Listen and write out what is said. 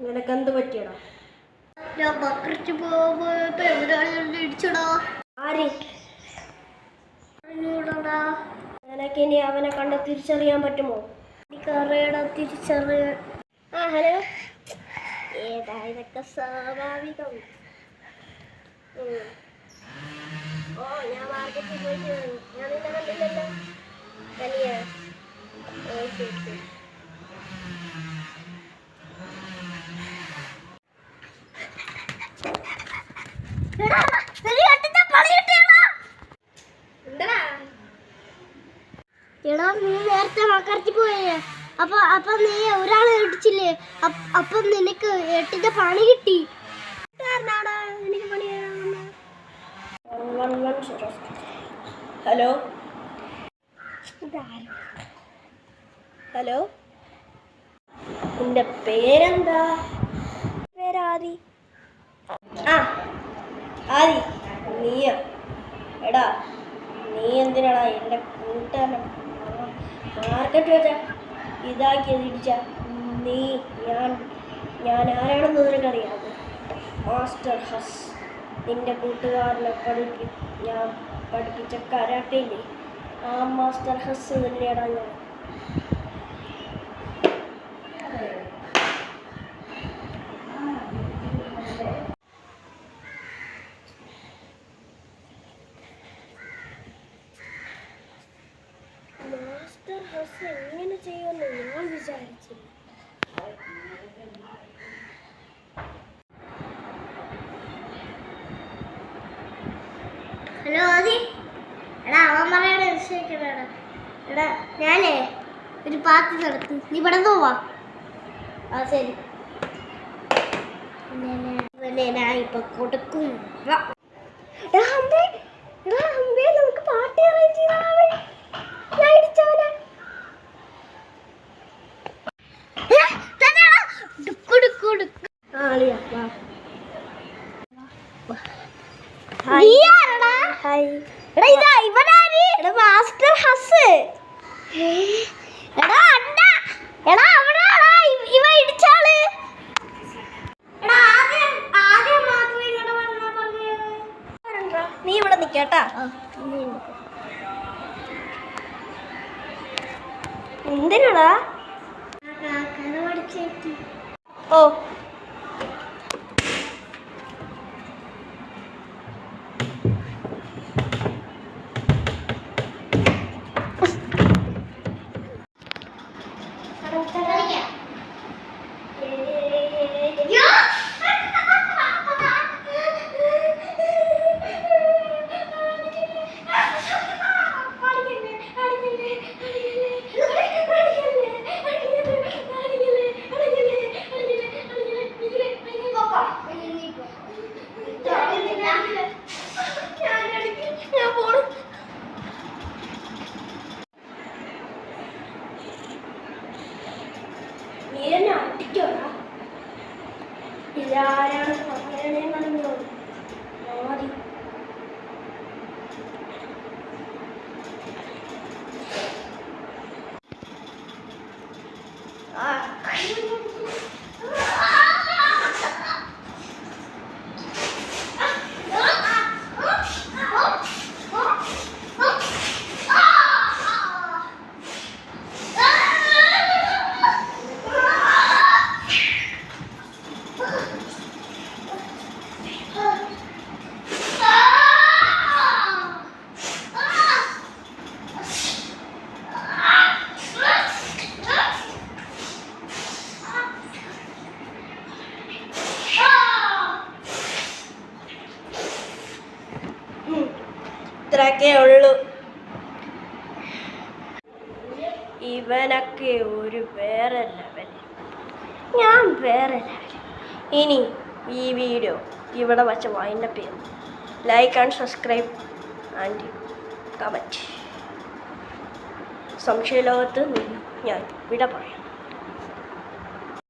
നിനക്കെന്ത് പറ്റിയടാ? ഞാൻ എവിടെയാണ് ഇടിച്ചടാ. ആര്? നിനക്കിനി അവനെ കണ്ട് തിരിച്ചറിയാൻ പറ്റുമോ? എനിക്കറിയടാ തിരിച്ചറിയ. ആ ഹലോ. ഏതാ ഇതൊക്കെ സ്വാഭാവികം. ഓ ഞാൻ മാർക്കറ്റിൽ പോയിട്ട് ഞാൻ നിന്നെ കണ്ടില്ലല്ലോ. തനിയാ ഓ ശരി ശരി എന്താ എടാ നീ നേരത്തെ മക്കറിച്ച് പോയേ. അപ്പൊ അപ്പൊ നീ ഒരാളെ ഇടിച്ചില്ലേ അപ്പ- നിനക്ക് എട്ടിന്റെ പണി കിട്ടി. എനിക്ക് പണി ഹലോ? ഹലോ? നിന്റെ പേരെന്താ? പേരാദി. ആ ആദി നീയ? എടാ നീ എന്തിനാടാ എന്റെ കൂട്ടുകാരനെ മാർക്കറ്റ് വെച്ച ഇതാക്കിയത് ഇടിച്ച നീ ഞാൻ ഞാൻ ആരാണെന്ന് നിനക്കറിയാം മാസ്റ്റർ ഹസ് നിന്റെ കൂട്ടുകാരനെ പഠിപ്പി ഞാൻ പഠിപ്പിച്ച കരാട്ടയില്ലേ? ആ മാസ്റ്റർ ഹസ് തന്നെയാണ് ഞാൻ. ഹസ് എങ്ങനെ ചെയ്യുമെന്ന് ഞാൻ വിചാരിച്ചില്ല. ഹലോ ആദി. എടാ അവൻ പറയണ വിഷയിക്കണടാ എടാ ഞാനേ ഒരു പാർട്ടി നടത്തി. നീ ഇവിടെ പോവാ. ആ ശരി. ഞാൻ ഇപ്പൊ കൊടുക്കും. മാസ്റ്റർ ഹസ്. എടാ അണ്ണ. എടാ അവനാടാ ഇവ- ഇടിച്ചാൾ. നീ ഇവിടെ നിക്കട്ടാ എന്തിനാടാ? ഓ ഇതാരാണ് പറയണേന്നറിഞ്ഞോ ആദി ഇത്രയൊക്കെ ഉള്ളൂ. ഇവനൊക്കെ ഒരു വേറെ ലെവൽ ഞാൻ വേറെ ലെവൽ ഇനി ഈ വീഡിയോ ഇവിടെ വച്ച് വൈൻഡപ്പ് ചെയ്യുന്നു. Like and subscribe and comment സംശയലോകത്ത് നിന്ന് ഞാൻ വിട പറയാം.